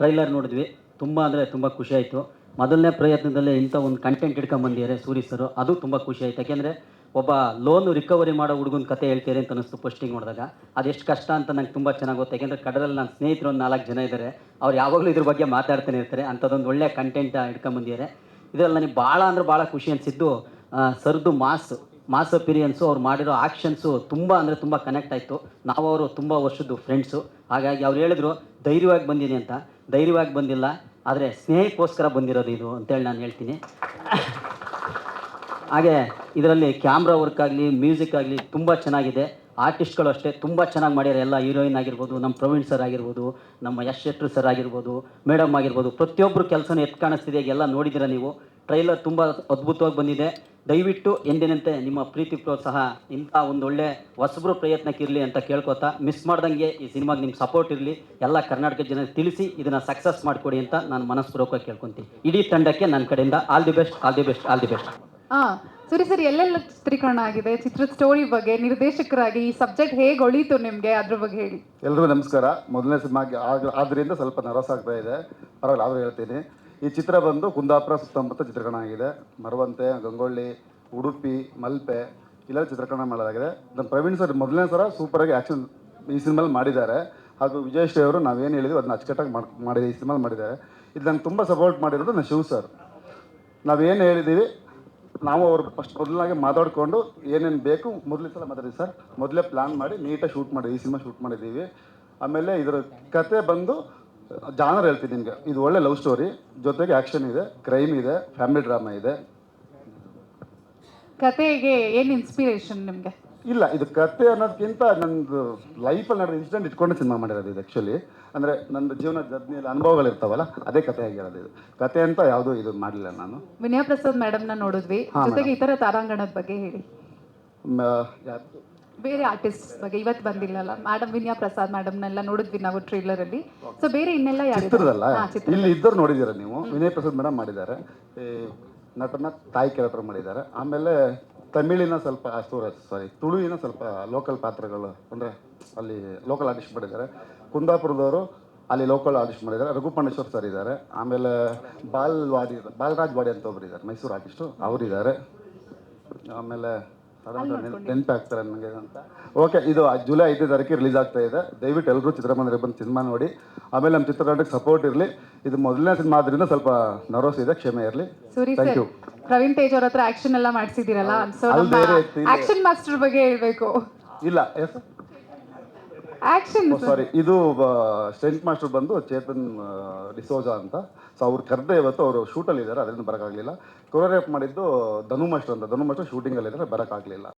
Trailer ನೋಡಿದ್ವಿ. ತುಂಬ ಅಂದರೆ ತುಂಬ ಖುಷಿ ಆಯಿತು. ಮೊದಲನೇ ಪ್ರಯತ್ನದಲ್ಲೇ ಇಂಥ ಒಂದು ಕಂಟೆಂಟ್ ಇಟ್ಕೊಂಬಂದಿದ್ದಾರೆ ಸೂರಿ ಸರ್. ಅದು ತುಂಬ ಖುಷಿ ಆಯ್ತು. ಯಾಕೆಂದರೆ ಒಬ್ಬ ಲೋನ್ ರಿಕವರಿ ಮಾಡೋ ಹುಡುಗನ ಕತೆ ಹೇಳ್ತೀರಿ ಅಂತ ಅನಿಸ್ತು ಪೋಸ್ಟಿಂಗ್ ನೋಡಿದಾಗ. ಅದೆಷ್ಟು ಕಷ್ಟ ಅಂತ ನಂಗೆ ತುಂಬ ಚೆನ್ನಾಗಿ ಗೊತ್ತು. ಯಾಕೆಂದರೆ ಕಡಲಲ್ಲಿ ನನ್ನ ಸ್ನೇಹಿತರು ಒಂದು ನಾಲ್ಕು ಜನ ಇದ್ದಾರೆ ಅವ್ರು ಯಾವಾಗಲೂ ಇದ್ರ ಬಗ್ಗೆ ಮಾತಾಡ್ತಾನೆ ಇರ್ತಾರೆ. ಅಂಥದ್ದೊಂದು ಒಳ್ಳೆ ಕಂಟೆಂಟ್ ಇಟ್ಕೊಂಬಂದಿದ್ದಾರೆ ಇದರಲ್ಲಿ ನನಗೆ ಭಾಳ ಅಂದ್ರೆ ಭಾಳ ಖುಷಿ ಅನಿಸಿದ್ದು ಸರ್ದು ಮಾಸ್ ಮಾಸ್ ಅಪಿರಿಯನ್ಸು ಅವ್ರು ಮಾಡಿರೋ ಆಕ್ಷನ್ಸು ತುಂಬ ಅಂದರೆ ತುಂಬ ಕನೆಕ್ಟ್ ಆಯಿತು. ನಾವು ಅವರು ತುಂಬ ವರ್ಷದ್ದು ಫ್ರೆಂಡ್ಸು ಹಾಗಾಗಿ ಅವ್ರು ಹೇಳಿದ್ರು, ಧೈರ್ಯವಾಗಿ ಬಂದಿದ್ದೀನಿ ಅಂತ ಧೈರ್ಯವಾಗಿ ಬಂದಿಲ್ಲ, ಆದರೆ ಸ್ನೇಹಕ್ಕೋಸ್ಕರ ಬಂದಿರೋದು ಇದು ಅಂತೇಳಿ ನಾನು ಹೇಳ್ತೀನಿ. ಹಾಗೆ ಇದರಲ್ಲಿ ಕ್ಯಾಮ್ರಾ ವರ್ಕ್ ಆಗಲಿ ಮ್ಯೂಸಿಕ್ ಆಗಲಿ ತುಂಬ ಚೆನ್ನಾಗಿದೆ. ಆರ್ಟಿಸ್ಟ್ಗಳು ಅಷ್ಟೇ ತುಂಬ ಚೆನ್ನಾಗಿ ಮಾಡ್ಯಾರೆ. ಎಲ್ಲ ಹೀರೋಯಿನ್ ಆಗಿರ್ಬೋದು ನಮ್ಮ ಪ್ರವೀಣ್ ಸರ್ ಆಗಿರ್ಬೋದು, ನಮ್ಮ ಯಶ್ ಶೆಟ್ರು ಸರ್ ಆಗಿರ್ಬೋದು ಮೇಡಮ್ ಆಗಿರ್ಬೋದು ಪ್ರತಿಯೊಬ್ಬರು ಕೆಲಸನ ಎತ್ತು ಕಾಣಿಸ್ತಿದೆ. ಎಲ್ಲ ನೋಡಿದ್ದೀರ ನೀವು? ಟ್ರೈಲರ್ ತುಂಬ ಅದ್ಭುತವಾಗಿ ಬಂದಿದೆ. ದಯವಿಟ್ಟು ಎಂದಿನಂತೆ ನಿಮ್ಮ ಪ್ರೀತಿ ಪ್ರೋತ್ಸಾಹ ಇಂಥ ಒಂದೊಳ್ಳೆ ಹೊಸಬ್ರು ಪ್ರಯತ್ನಕ್ಕೆ ಇರಲಿ ಅಂತ ಕೇಳ್ಕೊತಾ ಮಿಸ್ ಮಾಡ್ದಂಗೆ ಈ ಸಿನಿಮಾಗೆ ನಿಮ್ಮ ಸಪೋರ್ಟ್ ಇರಲಿ ಎಲ್ಲ ಕರ್ನಾಟಕ ಜನ ತಿಳಿಸಿ ಇದನ್ನು ಸಕ್ಸಸ್ ಮಾಡಿಕೊಡಿ ಅಂತ ನಾನು ಮನಸ್ಪೂರ್ವಕವಾಗಿ ಕೇಳ್ಕೊತೀನಿ. ಇಡೀ ತಂಡಕ್ಕೆ ನನ್ನ ಕಡೆಯಿಂದ all the best all the best all the best ಹಾ ಸರಿ ಸರಿ ಎಲ್ಲೆಲ್ಲ ಚಿತ್ರೀಕರಣ ಆಗಿದೆ? ಚಿತ್ರದ ಸ್ಟೋರಿ ಬಗ್ಗೆ ನಿರ್ದೇಶಕರಾಗಿ ಈ ಸಬ್ಜೆಕ್ಟ್ ಹೇಗೆ ಒಳೀತು ನಿಮಗೆ? ಅದ್ರ ಬಗ್ಗೆ ಹೇಳಿ. ಎಲ್ರಿಗೂ ನಮಸ್ಕಾರ. ಮೊದಲನೇ ಸಿನಿಮಾಗೆ ಆದ್ರಿಂದ ಸ್ವಲ್ಪ ನರ್ವಸ್ ಆಗ್ತಾ ಇದೆ. ಪರವಾಗಿಲ್ಲ ಆದರೂ ಹೇಳ್ತೀನಿ. ಈ ಚಿತ್ರ ಬಂದು ಕುಂದಾಪುರ ಸುತ್ತಮುತ್ತ ಚಿತ್ರೀಕರಣ ಆಗಿದೆ. ಮರವಂತೆ ಗಂಗೊಳ್ಳಿ, ಉಡುಪಿ, ಮಲ್ಪೆ, ಇಲ್ಲೆಲ್ಲ ಚಿತ್ರೀಕರಣ ಮಾಡಲಾಗಿದೆ. ನಮ್ಮ ಪ್ರವೀಣ್ ಸರ್ ಮೊದಲನೇ ಸಲ ಸೂಪರಾಗಿ ಆ್ಯಕ್ಷನ್ ಈ ಸಿನಿಮಾಲಿ ಮಾಡಿದ್ದಾರೆ. ಹಾಗೂ ವಿಜಯ್ ವಿಜಯಶ್ರೀ ಅವರು ನಾವೇನು ಹೇಳಿದ್ವಿ ಅದನ್ನ ಅಚ್ಚುಕಟ್ಟಾಗಿ ಮಾಡಿ ಮಾಡಿದೆ ಈ ಸಿನಿಮಾಲಿ ಮಾಡಿದ್ದಾರೆ. ಇದು ನಂಗೆ ತುಂಬ ಸಪೋರ್ಟ್ ಮಾಡಿರೋದು ನಾನು ಶಿವ ಸರ್. ನಾವೇನು ಹೇಳಿದ್ದೀವಿ ನಾವು ಅವ್ರು ಫಸ್ಟ್ ಮೊದಲಾಗಿ ಮಾತಾಡಿಕೊಂಡು ಏನೇನು ಬೇಕು ಮೊದಲೇ ಸಲ ಮಾತಾಡಿದ್ವಿ ಸರ್. ಮೊದಲೇ ಪ್ಲ್ಯಾನ್ ಮಾಡಿ ನೀಟಾಗಿ ಶೂಟ್ ಮಾಡಿ, ಈ ಸಿನಿಮಾ ಶೂಟ್ ಮಾಡಿದ್ದೀವಿ. ಆಮೇಲೆ ಇದರ ಕತೆ ಬಂದು ಜಾನರ್ ಹೇಳ್ತೀನಿ ನಿಮಗೆ. ಇದು ಒಳ್ಳೆ ಲವ್ ಸ್ಟೋರಿ ಜೊತೆಗೆ ಆಕ್ಷನ್ ಇದೆ ಕ್ರೈಮ್ ಇದೆ ಫ್ಯಾಮಿಲಿ ಡ್ರಾಮಾ ಇದೆ. ಕತೆಗೆ ಏನು ಇನ್ಸ್ಪಿರೇಷನ್ ನಿಮಗೆ? ಇಲ್ಲ ಇದು ಕತೆ ಅನ್ನೋದಕ್ಕಿಂತ ನಂದು ಲೈಫಲ್ಲಿ ನಡೆದ ಇನ್ಸಿಡೆಂಟ್ ಇಟ್ಕೊಂಡು ಸಿನಿಮಾ ಮಾಡಿರೋದು ಇದು ಆ್ಯಕ್ಚುಲಿ ಅಂದರೆ ನಂದು ಜೀವನ ಜರ್ನಿಯಲ್ಲಿ ಅನುಭವಗಳಿರ್ತಾವಲ್ಲ ಅದೇ ಕತೆ ಆಗಿರೋದು ಇದು. ಕತೆ ಅಂತ ಯಾವುದೂ ಇದು ಮಾಡಲಿಲ್ಲ ನಾನು. ವಿನಯ ಪ್ರಸಾದ್ ಮೇಡಮ್ನ ನೋಡಿದ್ವಿ. ಜೊತೆಗೆ ಇತರ ತಾರಾಂಗಣದ ಬಗ್ಗೆ ಹೇಳಿ? ಬೇರೆ ಆರ್ಟಿಸ್ಟ್ ಬಗ್ಗೆ ಇವತ್ತು ಬಂದಿಲ್ಲಲ್ಲ. ಮೇಡಮ್ ವಿನಯ ಪ್ರಸಾದ್ ಮೇಡಮ್ನೆಲ್ಲ ನೋಡಿದ್ವಿ ನಾವು ಟ್ರೈಲರ್ ಅಲ್ಲಿ. ಸೊ ಬೇರೆ ಇನ್ನೆಲ್ಲ ಚಿತ್ರದಲ್ಲ? ಇಲ್ಲಿ ಇದ್ದವ್ರು ನೋಡಿದ್ದೀರಾ ನೀವು? ವಿನಯ್ ಪ್ರಸಾದ್ ಮೇಡಮ್ ಮಾಡಿದ್ದಾರೆ. ಈ ನಟನ ತಾಯಿ ಕ್ಯಾರೆಕ್ಟರ್ ಮಾಡಿದ್ದಾರೆ. ಆಮೇಲೆ ತಮಿಳಿನ ಸ್ವಲ್ಪ ಸಾರಿ ತುಳುವಿನ ಸ್ವಲ್ಪ ಲೋಕಲ್ ಪಾತ್ರಗಳು ಅಂದರೆ ಅಲ್ಲಿ ಲೋಕಲ್ ಆರ್ಟಿಸ್ಟ್ ಮಾಡಿದ್ದಾರೆ. ಕುಂದಾಪುರದವರು ಅಲ್ಲಿ ಲೋಕಲ್ ಆರ್ಟಿಸ್ಟ್ ಮಾಡಿದ್ದಾರೆ. ರಘುಪಣೇಶ್ವರ್ ಸರ್ ಇದ್ದಾರೆ. ಆಮೇಲೆ ಬಾಲ್ ವಾಡಿ ಬಾಲರಾಜ್ ವಾಡಿ ಅಂತ ಒಬ್ರು ಇದ್ದಾರೆ ಮೈಸೂರು ಆರ್ಟಿಸ್ಟು ಅವರಿದ್ದಾರೆ. ಆಮೇಲೆ ನೆನಪಾಗ್ತಾರೆ ನನಗೆ ಅಂತ. ಓಕೆ ಇದು ಜುಲೈ ಐದನೇ ತಾರೀಕಿಗೆ ರಿಲೀಸ್ ಆಗ್ತಾ ಇದೆ. ದಯವಿಟ್ಟು ಎಲ್ಲರೂ ಚಿತ್ರಮಂದಿರ ಬಂದು ಸಿನಿಮಾ ನೋಡಿ. ಆಮೇಲೆ ನಮ್ಮ ಚಿತ್ರತಂಡಕ್ಕೆ ಸಪೋರ್ಟ್ ಇರಲಿ. ಇದು ಮೊದಲನೇ ಸಿನಿಮಾ ಆದ್ರಿಂದ ಸ್ವಲ್ಪ ನರ್ವಸ್ ಇದೆ ಕ್ಷಮೆ ಇರಲಿ. ಸೂರಿ ಯು. ಪ್ರವೀಣ್ ತೇಜ್ ಅವ್ರ ಹತ್ರ ಆಕ್ಷನ್ ಎಲ್ಲ ಮಾಡಿಸಿದಿರಲ್ಲ ಸೊ ಆಕ್ಷನ್ ಮಾಸ್ಟರ್ ಬಗ್ಗೆ ಹೇಳ್ಬೇಕು. ಇಲ್ಲ ಎಸ್ ಆಕ್ಷನ್ ಸಾರಿ. ಇದು ಸ್ಟೆಂಟ್ ಮಾಸ್ಟರ್ ಬಂದು ಚೇತನ್ ಡಿಸೋಜಾ ಅಂತ. ಸೊ ಅವ್ರು ಕರೆದೇ ಇವತ್ತು ಅವರು ಶೂಟಲ್ಲಿ ಇದ್ದಾರೆ ಅದರಿಂದ ಬರೋಕ್ಕಾಗಲಿಲ್ಲ. ಕೊರಿಯೋಗ್ರಾಫ್ ಮಾಡಿದ್ದು ಧನು ಮಾಸ್ಟರ್ ಅಂತ. ಧನು ಮಾಸ್ಟರ್ ಶೂಟಿಂಗಲ್ಲಿದ್ದಾರೆ ಬರೋಕ್ಕಾಗಲಿಲ್ಲ.